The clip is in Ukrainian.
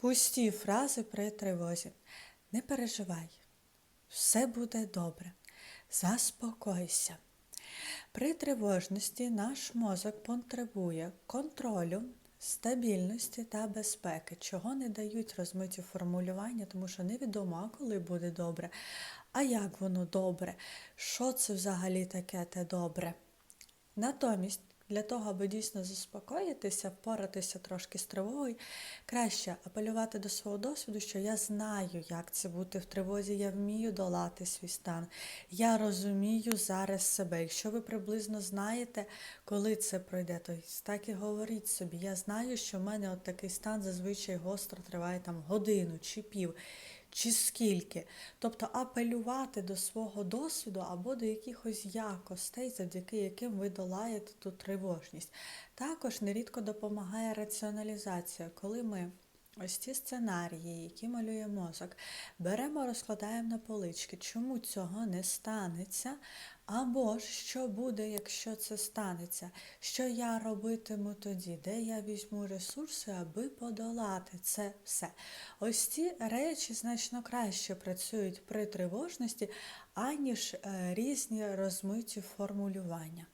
Пусті фрази при тривозі. Не переживай, все буде добре. Заспокойся. При тривожності наш мозок потребує контролю, стабільності та безпеки, чого не дають розмиті формулювання, тому що невідомо, коли буде добре, а як воно добре, що це взагалі таке те добре. Натомість, для того, аби дійсно заспокоїтися, впоратися трошки з тривогою, краще апелювати до свого досвіду, що я знаю, як це бути в тривозі, я вмію долати свій стан. Я розумію зараз себе. Якщо ви приблизно знаєте, коли це пройде, то так і говоріть собі. Я знаю, що в мене от такий стан зазвичай гостро триває там годину чи пів чи скільки. Тобто апелювати до свого досвіду або до якихось якостей, завдяки яким ви долаєте ту тривожність. Також нерідко допомагає раціоналізація, коли ми. Ось ці сценарії, які малює мозок, беремо, розкладаємо на полички. Чому цього не станеться? Або що буде, якщо це станеться? Що я робитиму тоді? Де я візьму ресурси, аби подолати це все? Ось ці речі значно краще працюють при тривожності, аніж е, різні розмиті формулювання.